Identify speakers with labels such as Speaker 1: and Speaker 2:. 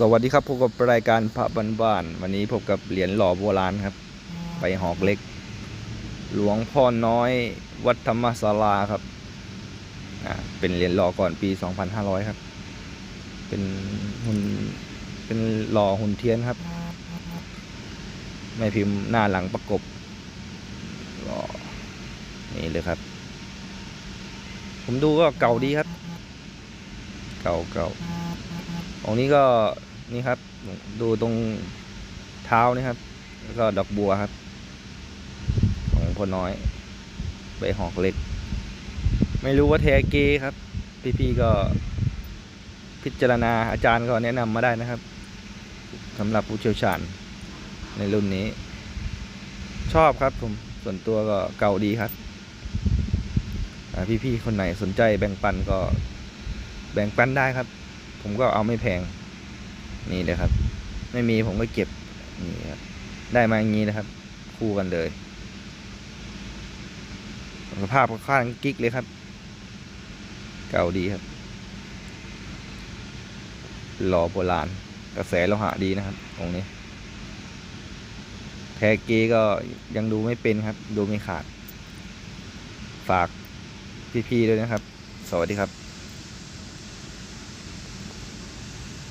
Speaker 1: สวัสดีครับพบกับรายการพระบ้านๆวันนี้พบกับเหรียญหล่อโบราณครับ ไปหอกเล็ก หลวงพ่อน้อยวัดธรรมศาลาครับอ่าเป็นเหรียญหล่อก่อนปี 2500 ครับ เป็นหุ่นเป็นหล่อหุ่นเทียนครับ ไม่พิมพ์หน้าหลังประกบหล่อนี่เลยครับ ผมดูก็เก่าดีครับ เก่าเก่าองค์นี้ก็ นี่ครับ ดูตรงเท้านี่ครับ แล้วก็ดอกบัวครับ ของพ่อน้อย ใบหอกเล็ก ไม่รู้ว่าแทเกครับ พี่ๆก็พิจารณาอาจารย์ก็แนะนำมาได้นะครับสำหรับผู้เชี่ยวชาญในรุ่นนี้ ชอบครับผมส่วนตัวก็เก่าดีครับอ่พี่ๆคนไหนสนใจแบ่งปันก็แบ่งปันได้ครับ ผมก็เอาไม่แพง นี่เลยครับ ไม่มีผมก็เก็บนี่ครับได้มาอย่างนี้นะครับ คู่กันเลยสภาพก็ค่อนข้างกิ๊กเลยครับ เก่าดีครับหล่อโบราณกระแสโลหะดีนะครับ ตรงนี้ แทเกก็ยังดูไม่เป็นครับ ดูไม่ขาด ฝากพี่ๆด้วยนะครับ สวัสดีครับ